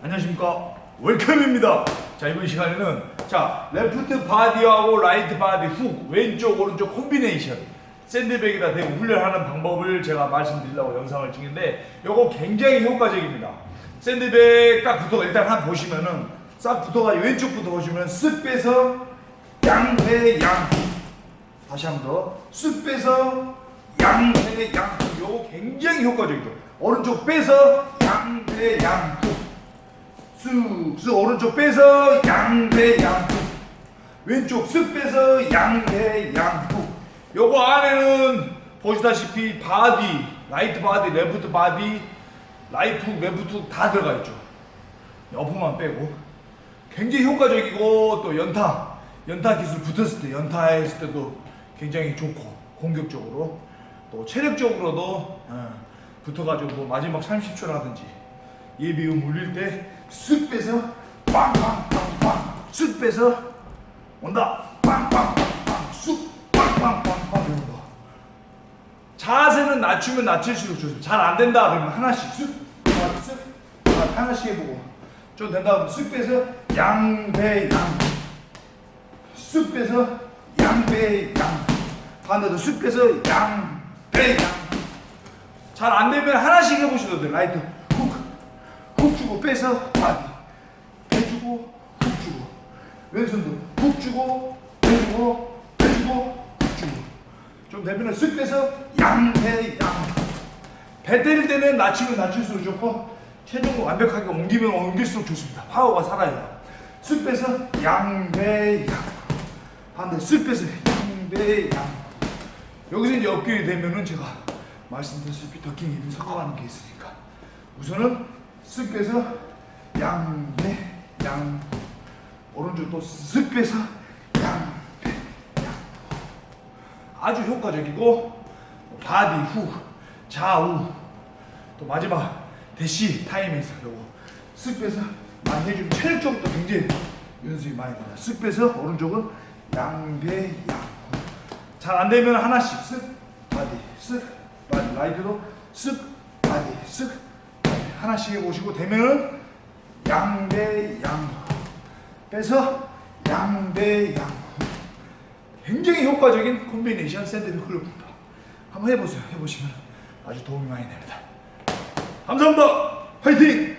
안녕하십니까? 웰컴입니다. 자 이번 시간에는 자 레프트 바디하고 라이트 바디 훅 왼쪽 오른쪽 콤비네이션 샌드백에다 대고 훈련하는 방법을 제가 말씀드리려고 영상을 찍는데 요거 굉장히 효과적입니다. 샌드백 딱 붙어 일단 한 보시면은 싹 붙어가지고 왼쪽부터 보시면 쓱 빼서 양회 양. 다시 한번 더. 쓱 빼서 양회 양. 요거 굉장히 효과적이죠. 오른쪽 빼서 양회 양 쑥쓱 오른쪽 빼서 양배 양후 왼쪽 쓱 빼서 양배 양후 요거 안에는 보시다시피 바디 라이트 바디 레프트 바디 라이트 훅 레프트 훅다 들어가 있죠. 여부만 빼고. 굉장히 효과적이고 또 연타 연타 기술 붙었을 때 연타했을 때도 굉장히 좋고 공격적으로 또 체력적으로도 어, 붙어가지고 뭐 마지막 30초라든지 예비음 울릴 때 쓱 빼서 빵빵빵빵. 쓱 빼서 온다. 빵빵빵빵. 쑥 빵빵빵빵. 이런 거. 자세는 낮추면 낮출수록 좋습니다. 잘 안 된다 그러면 하나씩 쓱 하나, 쓱 하나, 하나씩 해보고. 좀 된다 그러면 쓱 빼서 양배 양 쓱 빼서 양배 양. 반대도 쓱 빼서 양배 양 잘 안 되면 하나씩 해보셔도 돼요. 라이트 빼서 바디 빼주고 훅 주고. 왼손도 훅 주고 빼주고 빼주고 훅 주고. 좀 되면은 쓱 빼서 양배 양배 때릴 때는 낮추면 낮출수록 좋고 체중을 완벽하게 옮기면 옮길수록 좋습니다. 파워가 살아요. 쓱 빼서 양배 양. 반대 쓱 빼서 양배 양. 여기서 이제 업결이 되면은 제가 말씀드렸다시피 더킹 힘이 섞어가는 게 있으니까 우선은 쓱 빼서 양배 양. 오른쪽 또쓱 빼서 양배 양. 아주 효과적이고 바디 후 좌우. 또 마지막 대시 타임에서 요거 쓱 빼서 많이 해주면 체력적으로 도 굉장히 연습이 많이 됩니다. 쓱 빼서 오른쪽은 양배 양 잘 안되면 하나씩 쓱 바디 쓱 바디. 라이트로 쓱 바디 쓱 하나씩 해보시고 되면은 양대 양. 빼서 양대 양. 굉장히 효과적인 콤비네이션 샌드백 클럽입니다 한번 해보세요. 해보시면 아주 도움이 많이 됩니다. 감사합니다. 화이팅